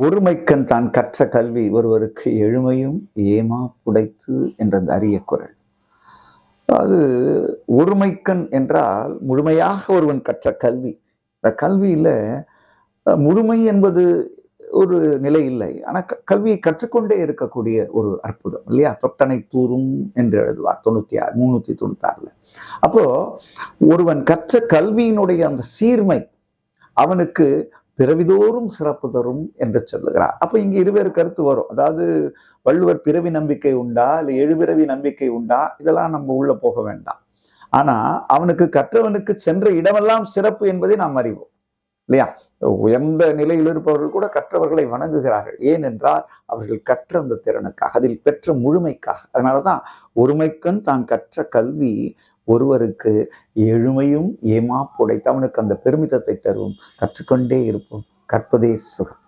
ஒருமைக்கண் தான் கற்ற கல்வி ஒருவருக்கு எழுமையும் ஏமா புடைத்து என்ற அந்த அரிய குரல். அது ஒருமைக்கண் என்றால் முழுமையாக ஒருவன் கற்ற கல்வி. இந்த கல்வியில் முழுமை என்பது ஒரு நிலை இல்லை. ஆனால் க- கல்வியை கற்றுக்கொண்டே இருக்கக்கூடிய ஒரு அற்புதம் இல்லையா? தொட்டனை தூரும் என்று எழுதுவார் தொண்ணூற்றி ஆறு முந்நூற்றி தொண்ணூத்தாறில். அப்போது அப்போ ஒருவன் கற்ற கல்வியினுடைய அந்த சீர்மை அவனுக்கு பிறவிதோறும் சிறப்பு தரும் என்று சொல்லுகிறார். அப்போ இங்கே இருவேறு கருத்து வரும். அதாவது வள்ளுவர் பிறவி நம்பிக்கை உண்டா? இல்லை எழுபிறவி நம்பிக்கை உண்டா? இதெல்லாம் நம்ம உள்ளே போக வேண்டாம். ஆனால் அவனுக்கு கற்றவனுக்கு சென்ற இடமெல்லாம் சிறப்பு என்பதை நாம் அறிவோம். இல்லையா? உயர்ந்த நிலையில் இருப்பவர்கள் கூட கற்றவர்களை வணங்குகிறார்கள். ஏனென்றால் அவர்கள் கற்ற அந்த திறனுக்காக அதில் பெற்ற முழுமைக்காக. அதனாலதான் ஒருமைக்கண் தான் கற்ற கல்வி ஒருவருக்கு எழுமையும் ஏமா அவனுக்கு அந்த பெருமிதத்தை தரும் கற்றுக்கொண்டே இருப்போம். கற்பதே சுகம்.